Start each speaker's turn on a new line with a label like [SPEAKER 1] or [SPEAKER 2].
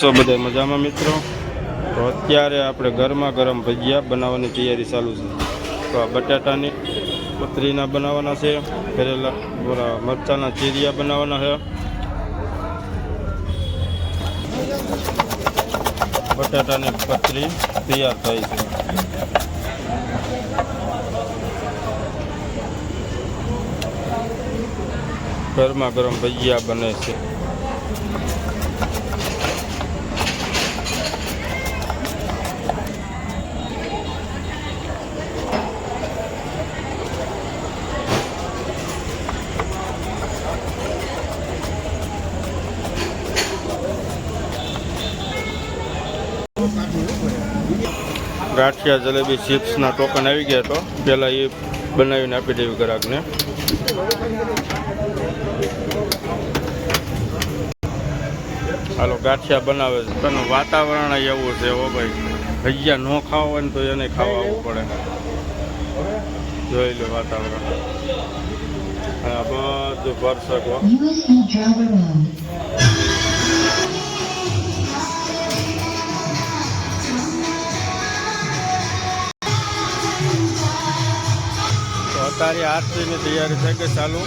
[SPEAKER 1] સો બધા મજામાં મિત્રો? તો અત્યારે આપણે ગરમા ગરમ ભજીયા બનાવવાની તૈયારી ચાલુ છે. તો આ બટાટાની પતરીના બનાવવાના છે, કરેલા બોલા મરચાના ચીરિયા બનાવવાના છે. બટાટાની પતરી તૈયાર થાય છે. ગરમા ગરમ ભજીયા બને છે. ગાંઠિયા જલેબી ચિપ્સના ટોકન આવી ગયા તો પહેલાં એ બનાવીને આપી દેવી ગ્રાહકને. હાલો, ગાંઠિયા બનાવે છે. પણ વાતાવરણ એવું છે હો ભાઈ. ભજીયા ન ખાવા હોય ને તો એને ખાવા આવવું પડે. જોઈ લો વાતાવરણ. અને બધું ભરસકો
[SPEAKER 2] Mode.
[SPEAKER 1] આરતીની તૈયારી થઈ ગઈ ચાલુ